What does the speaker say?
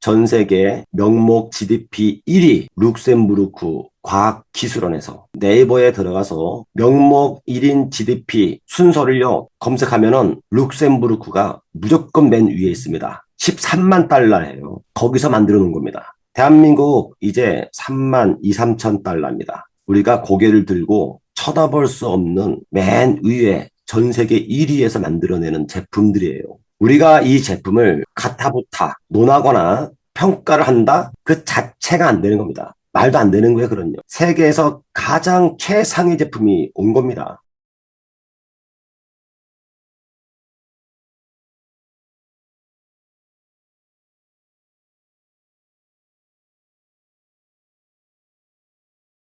전 세계 명목 GDP 1위 룩셈부르크 과학기술원에서 네이버에 들어가서 명목 1인 GDP 순서를요 검색하면은 룩셈부르크가 무조건 맨 위에 있습니다. 13만 달러예요. 거기서 만들어 놓은 겁니다. 대한민국 이제 3만 2, 3천 달러입니다. 우리가 고개를 들고 쳐다볼 수 없는 맨 위에 전 세계 1위에서 만들어내는 제품들이에요. 우리가 이 제품을 가타부타 논하거나 평가를 한다? 그 자체가 안 되는 겁니다. 말도 안 되는 거예요, 그런요. 세계에서 가장 최상위 제품이 온 겁니다.